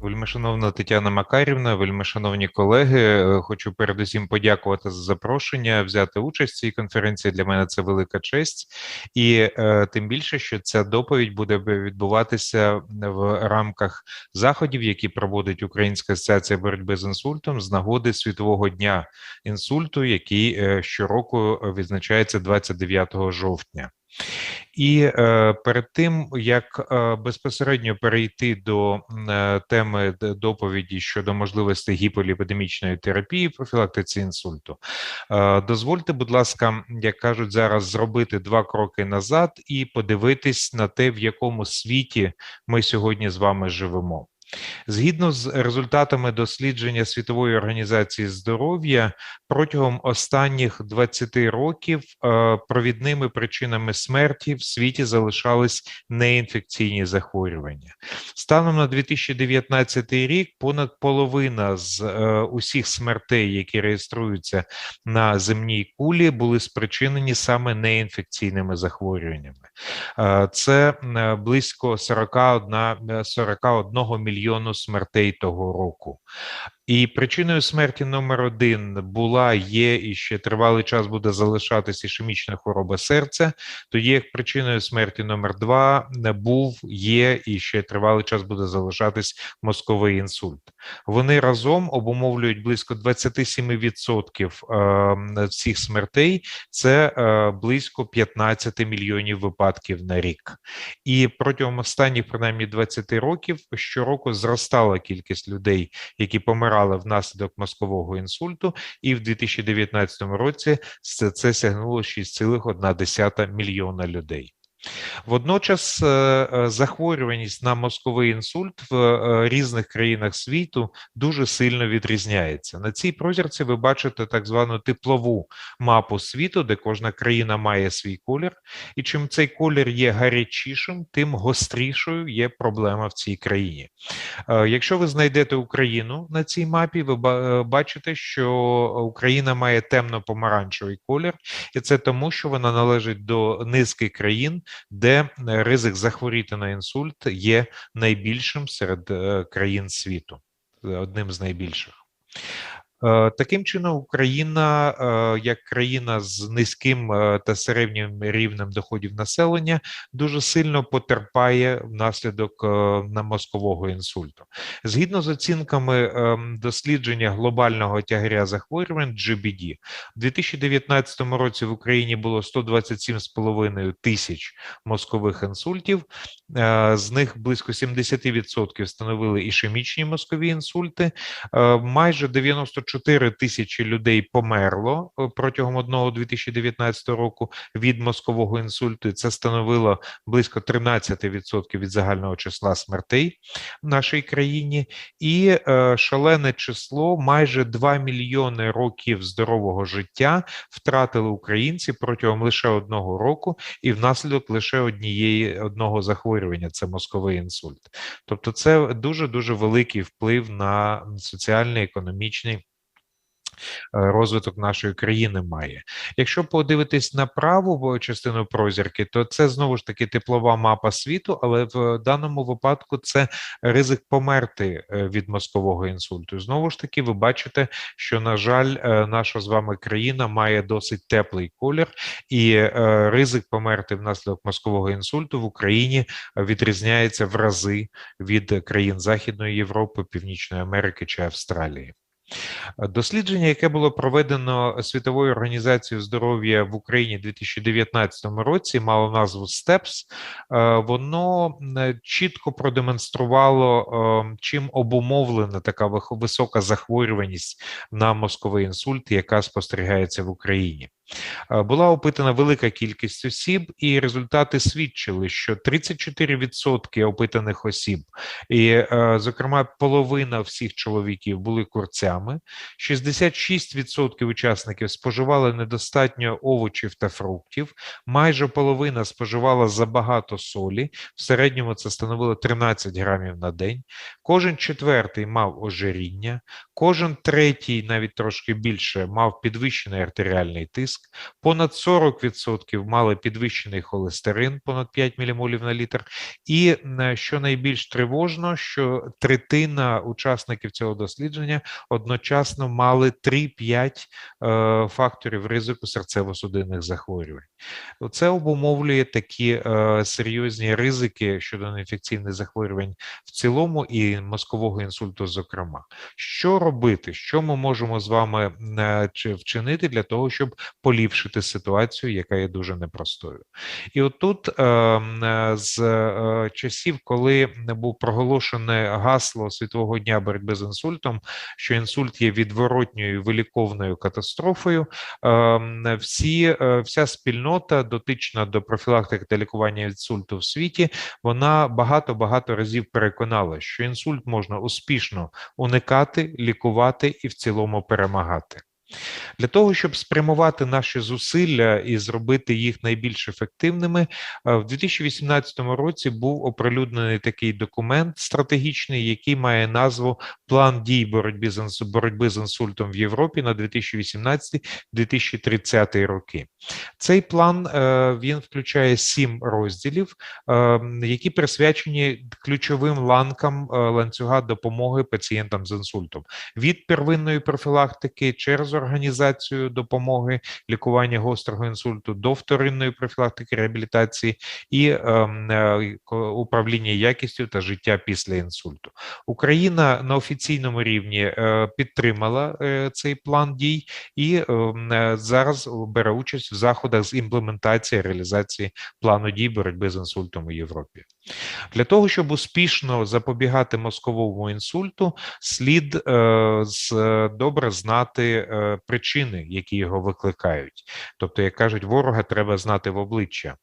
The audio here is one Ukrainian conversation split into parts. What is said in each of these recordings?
Вельмишановна Тетяна Макарівна, вельмишановні колеги, е, хочу передусім подякувати за запрошення, взяти участь в цій конференції. Для мене це велика честь, і е, тим більше, що ця доповідь буде відбуватися в рамках заходів, які проводить Українська асоціація боротьби з інсультом з нагоди світового дня інсульту, який е, щороку відзначається 29 жовтня. І е, перед тим як е, безпосередньо перейти до е, теми доповіді щодо можливості гіполіпідемічної терапії, профілактиці інсульту, е, дозвольте, будь ласка, як кажуть зараз, зробити два кроки назад і подивитись на те, в якому світі ми сьогодні з вами живемо. Згідно з результатами дослідження Світової організації здоров'я, протягом останніх 20 років е, провідними причинами смерті в світі залишались неінфекційні захворювання. Станом на 2019 рік понад половина з е, усіх смертей, які реєструються на земній кулі, були спричинені саме неінфекційними захворюваннями. Е, це близько 41 41 мільйону смертей того року. І причиною смерті номер один була, є і ще тривалий час буде залишатися ішемічна хвороба серця. Тоді як причиною смерті номер два не був, є і ще тривалий час буде залишатись мозковий інсульт. Вони разом обумовлюють близько 27% ем, всіх смертей. Це е, близько 15 мільйонів випадків на рік. І протягом останніх принаймні 20 років щороку зростала кількість людей, які помирали помирали внаслідок мозкового інсульту, і в 2019 році це сягнуло 6,1 мільйона людей. Водночас е, е, захворюваність на мозковий інсульт в е, різних країнах світу дуже сильно відрізняється. На цій прозірці ви бачите так звану теплову мапу світу, де кожна країна має свій колір, і чим цей колір є гарячішим, тим гострішою є проблема в цій країні. Якщо ви знайдете Україну на цій мапі, ви бачите, що Україна має темно-помаранчевий колір, і це тому, що вона належить до низки країн де е, ризик захворіти на інсульт є найбільшим серед е, країн світу, одним з найбільших. Е, таким чином, Україна, е, як країна з низьким е, та середнім рівнем доходів населення, дуже сильно потерпає внаслідок мозкового інсульту. Згідно з оцінками дослідження глобального тягаря захворювань GBD, у 2019 році в Україні було 127,5 тисяч мозкових інсультів, з них близько 70% становили ішемічні мозкові інсульти, майже 94 4 тисячі людей померло е, протягом одного 2019 року від мозкового інсульту. Це становило близько 13% від загального числа смертей в нашій країні, і е, шалене число майже 2 мільйони років здорового життя втратили українці протягом лише одного року, і внаслідок лише однієї одного захворювання це мозковий інсульт. Тобто, це дуже дуже великий вплив на соціальний економічний. Е, розвиток нашої країни має. Якщо подивитись на праву частину прозірки, то це знову ж таки теплова мапа світу, але в даному випадку це ризик померти е, від мозкового інсульту. Знову ж таки, ви бачите, що на жаль, е, наша з вами країна має досить теплий колір, і ризик померти внаслідок мозкового інсульту в Україні відрізняється в рази від країн Західної Європи, Північної Америки чи Австралії. Дослідження, яке було проведено світовою організацією здоров'я в Україні у 2019 році, мало назву STEPS, е, воно чітко продемонструвало, е, чим обумовлена така висока захворюваність на мозковий інсульт, яка спостерігається в Україні. Е, була опитана велика кількість осіб, і результати свідчили, що 34% опитаних осіб, і, зокрема, половина всіх чоловіків були курцями, 66% учасників споживали недостатньо овочів та фруктів, майже половина споживала забагато солі, в середньому це становило 13 грамів на день. Кожен четвертий мав ожиріння, кожен третій, навіть трошки більше, мав підвищений артеріальний тиск, понад 40% мали підвищений холестерин, понад 5 мілімолів на літр. І е, що найбільш тривожно, що третина учасників цього дослідження одночасно мали 3-5 е, факторів ризику серцево-судинних захворювань. Це обумовлює такі е, серйозні ризики щодо неінфекційних захворювань в цілому і мозкового інсульту, зокрема. Що робити? Що ми можемо з вами е, вчинити для того, щоб поліпшити ситуацію, яка є дуже непростою? І отут з часів, коли був проголошене гасло Світового дня боротьби з інсультом, що інсульт є відворотньою виліковною катастрофою, е, всі, е, вся спільнота дотична до профілактики та лікування інсульту в світі, вона багато-багато разів переконала, що інсульт можна успішно уникати, лікувати і в цілому перемагати. Для того, щоб спрямувати наші зусилля і зробити їх найбільш ефективними, е, в 2018 році був оприлюднений такий документ стратегічний, який має назву План дій боротьби з боротьби з інсультом в Європі на 2018-2030 роки. Цей план е, він включає сім розділів, е, які присвячені ключовим ланкам ланцюга допомоги пацієнтам з інсультом від первинної профілактики через організацію допомоги лікування гострого інсульту до вторинної профілактики реабілітації і ем, е, управління якістю та життя після інсульту. Україна на офіційному рівні е, підтримала е, цей план дій і ем, зараз бере участь в заходах з імплементації реалізації плану дій боротьби з інсультом у Європі. Для того, щоб успішно запобігати мозковому інсульту, слід з, добре знати причини, які його викликають. Тобто, як кажуть, ворога треба знати в обличчя.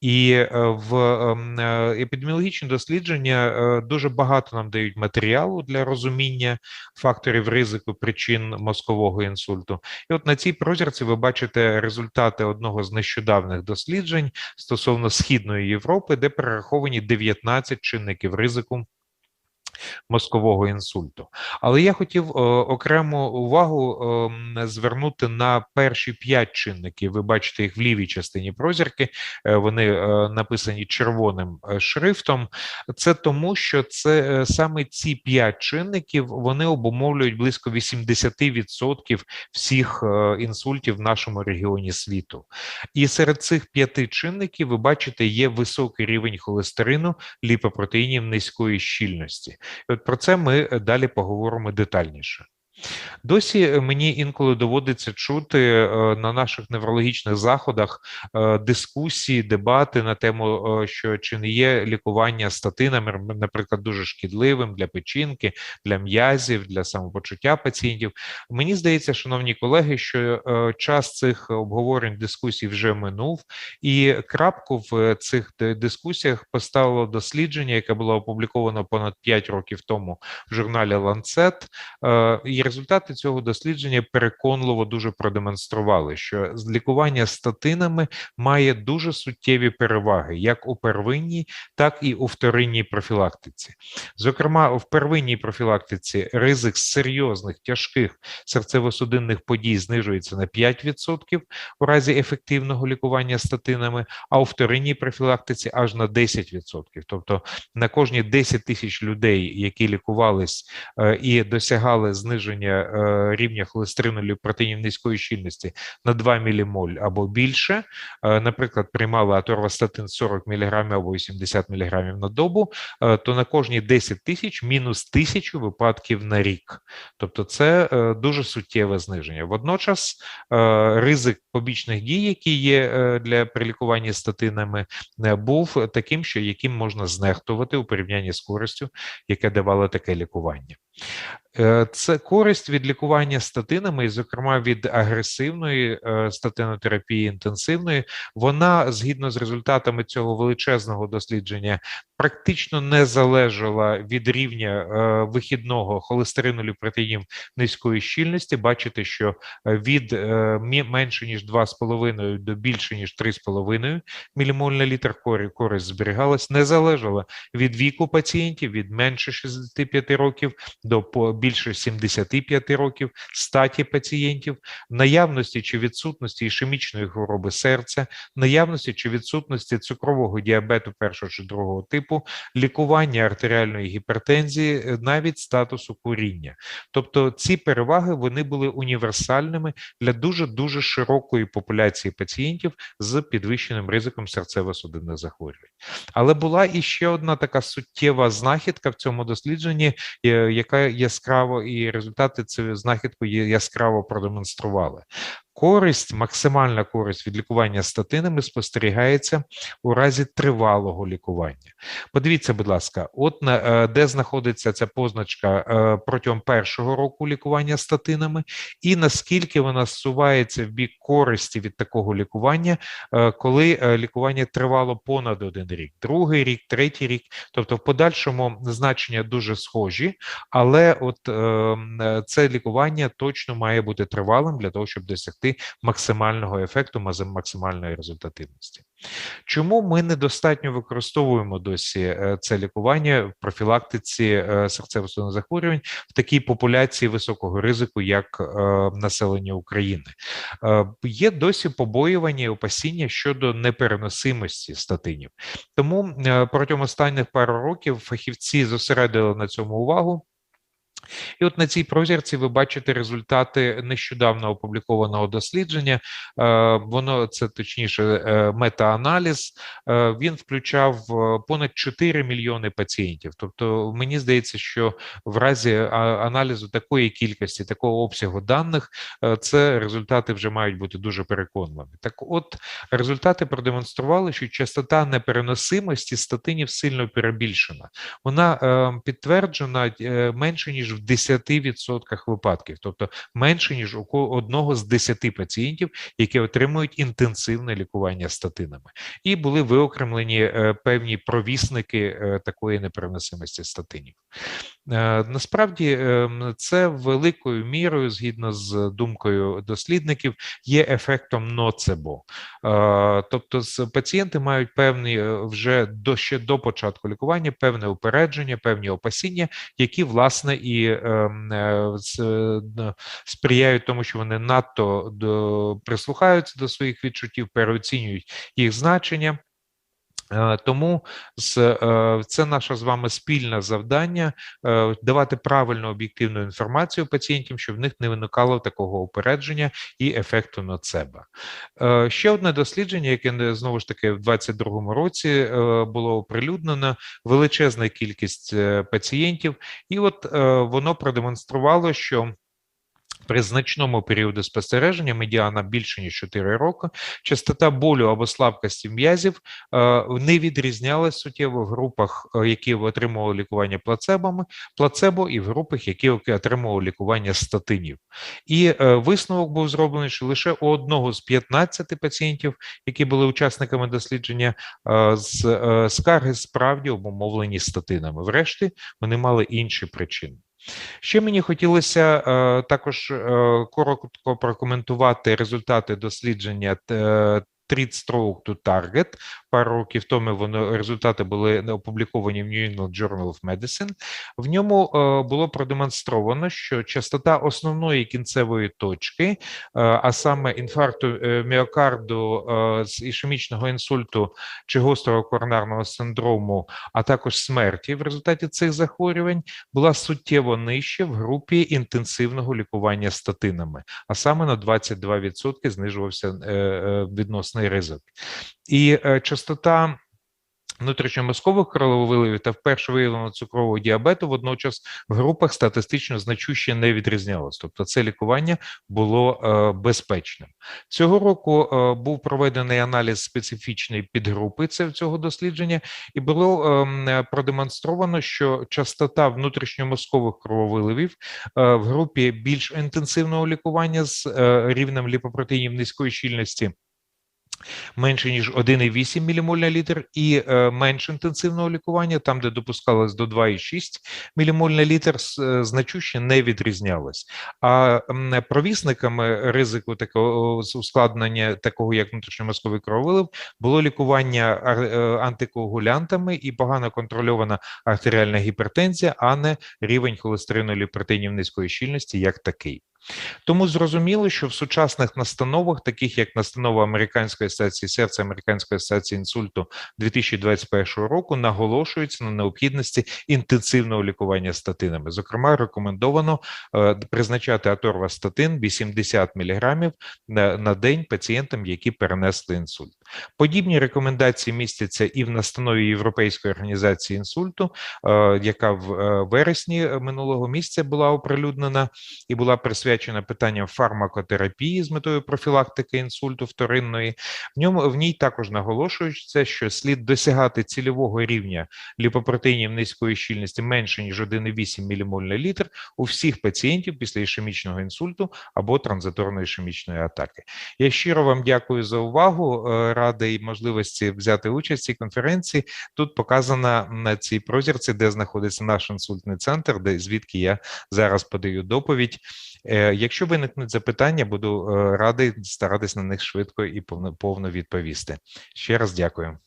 І е, в ем, е, епідеміологічні дослідження е, дуже багато нам дають матеріалу для розуміння факторів ризику причин мозкового інсульту. І от на цій прозірці ви бачите результати одного з нещодавних досліджень стосовно східної Європи, де перераховані 19 чинників ризику мозкового інсульту. Але я хотів е, окрему увагу е, звернути на перші п'ять чинників. Ви бачите їх в лівій частині прозірки, е, вони е, написані червоним шрифтом. Це тому, що це саме ці п'ять чинників вони обумовлюють близько 80% всіх інсультів в нашому регіоні світу. І серед цих п'яти чинників ви бачите, є високий рівень холестерину, ліпопротеїнів низької щільності. І от про це ми е, далі поговоримо детальніше. Досі е, мені інколи доводиться чути е, на наших неврологічних заходах е, дискусії, дебати на тему, що чи не є лікування статинами, наприклад, дуже шкідливим для печінки, для м'язів, для самопочуття пацієнтів. Мені здається, шановні колеги, що час цих обговорень дискусій вже минув, і крапку в цих дискусіях поставило дослідження, яке було опубліковано понад 5 років тому в журналі Lancet. Результати цього дослідження переконливо дуже продемонстрували, що лікування статинами має дуже суттєві переваги як у первинній, так і у вторинній профілактиці. Зокрема, в первинній профілактиці ризик серйозних тяжких серцево-судинних подій знижується на 5% у разі ефективного лікування статинами, а у вторинній профілактиці аж на 10%. Тобто на кожні 10 тисяч людей, які лікувались е, і досягали зниження зниження е, рівня холестерину протеїнів низької щільності на 2 мілімоль або більше, е, наприклад, приймали аторвастатин 40 мг або 80 мг на добу, е, то на кожні 10 тисяч мінус тисячу випадків на рік. Тобто, це дуже суттєве зниження. Водночас ризик побічних дій, які є для прилікування статинами, був таким, що яким можна знехтувати у порівнянні з користю, яке давало таке лікування. Е, це користь від лікування статинами, і, зокрема, від агресивної е, статинотерапії інтенсивної, вона згідно з результатами цього величезного дослідження практично не залежала від рівня е, вихідного холестерину ліпротеїнів низької щільності. Бачите, що від менше ніж 2,5 до більше ніж 3,5 мілімоль на літр користь зберігалась, не залежала від віку пацієнтів від менше 65 років до більше 75 років, статі пацієнтів, наявності чи відсутності ішемічної хвороби серця, наявності чи відсутності цукрового діабету першого чи другого типу, лікування артеріальної гіпертензії, е, навіть статусу куріння. Тобто ці переваги вони були універсальними для дуже дуже широкої популяції пацієнтів з підвищеним ризиком серцево-судинних захворювань. Але була і ще одна така суттєва знахідка в цьому дослідженні, е, яка яскраво і результати цієї знахідку яскраво продемонстрували. Користь, максимальна користь від лікування статинами спостерігається у разі тривалого лікування. Подивіться, будь ласка, от е, де знаходиться ця позначка е, протягом першого року лікування статинами, і наскільки вона зсувається в бік користі від такого лікування, е, коли лікування тривало понад один рік, другий рік, третій рік. Тобто, в подальшому значення дуже схожі, але от це лікування точно має бути тривалим для того, щоб досягти досягти максимального ефекту, максимальної результативності. Чому ми недостатньо використовуємо досі е, це лікування в профілактиці е, серцево-судинних захворювань в такій популяції високого ризику, як е, населення України? Є досі побоювання і опасіння щодо непереносимості статинів. Тому протягом останніх пару років фахівці зосередили на цьому увагу. І от на цій прозірці ви бачите результати нещодавно опублікованого дослідження. Е, воно це точніше е, метааналіз. Е, він включав понад 4 мільйони пацієнтів. Тобто, мені здається, що в разі аналізу такої кількості, такого обсягу даних, це результати вже мають бути дуже переконливі. Так, от результати продемонстрували, що частота непереносимості статинів сильно перебільшена. Вона підтверджена менше ніж в 10% випадків, тобто менше ніж у одного з 10 пацієнтів, які отримують інтенсивне лікування статинами, і були виокремлені е, певні провісники е, такої непереносимості статинів. Е, насправді це великою мірою, згідно з думкою дослідників, є ефектом ноцебо. Тобто, пацієнти мають певні вже до ще до початку лікування, певне упередження, певні опасіння, які власне і Ем, е, сприяють тому, що вони надто прислухаються до своїх відчуттів, переоцінюють їх значення. Е, тому е, це наше з вами спільне завдання давати правильну об'єктивну інформацію пацієнтам, щоб в них не виникало такого упередження і ефекту ноцеба. Ще одне дослідження, яке знову ж таки в 2022 році було оприлюднено, величезна кількість пацієнтів, і от воно продемонструвало, що при значному періоді спостереження медіана більше ніж 4 роки, частота болю або слабкості м'язів е, не відрізнялась суттєво в групах, е, які отримували лікування плацебами, плацебо і в групах, які отримували лікування статинів. І е, висновок був зроблений, що лише у одного з 15 пацієнтів, які були учасниками дослідження, з скарги справді обумовлені статинами. Врешті вони мали інші причини. Ще мені хотілося е, також е, коротко прокоментувати результати дослідження е, Treat Stroke to Target. Пару років тому вони результати були опубліковані в New England Journal of Medicine. В ньому е, було продемонстровано, що частота основної кінцевої точки, е, а саме інфаркту е, міокарду з ішемічного інсульту чи гострого коронарного синдрому, а також смерті в результаті цих захворювань, була суттєво нижча в групі інтенсивного лікування статинами, а саме на 22% знижувався відносний ризик. І частота внутрішньомозкових крововиливів та вперше виявленого цукрового діабету водночас в групах статистично значуще не відрізнялось. Тобто це лікування було е, безпечним. Цього року е, був проведений аналіз специфічної підгрупи це цього дослідження, і було ем, продемонстровано, що частота внутрішньомозкових крововиливів е, в групі більш інтенсивного лікування з рівнем ліпопротеїнів низької щільності менше ніж 1,8 мілімоль на літр, і е, менш інтенсивного лікування, там, де допускалось до 2,6 мілімоль на літр, е, значуще не відрізнялось. А провісниками ризику такого ускладнення, такого як внутрішньомозковий крововилив, було лікування е, антикоагулянтами і погано контрольована артеріальна гіпертензія, а не рівень холестерину ліпертинів низької щільності як такий. Тому зрозуміло, що в сучасних настановах, таких як настанова Американської асоціації серця, Американської асоціації інсульту 2021 року, наголошується на необхідності інтенсивного лікування статинами. Зокрема, рекомендовано е, призначати аторвастатин 80 мг на, на день пацієнтам, які перенесли інсульт. Подібні рекомендації містяться і в настанові Європейської організації інсульту, е, яка в е, вересні минулого місяця була оприлюднена і була присвячена питанням фармакотерапії з метою профілактики інсульту вторинної. В ньому в ній також наголошується, що слід досягати цільового рівня ліпопротеїнів низької щільності менше ніж 1,8 ммоль на літр у всіх пацієнтів після ішемічного інсульту або транзиторної ішемічної атаки. Я щиро вам дякую за увагу. Е, і можливості взяти участь в цій конференції. Тут показана на цій прозірці, де знаходиться наш інсультний центр, де звідки я зараз подаю доповідь. Е, якщо виникнуть запитання, буду е, радий старатись на них швидко і повно відповісти. Ще раз дякую.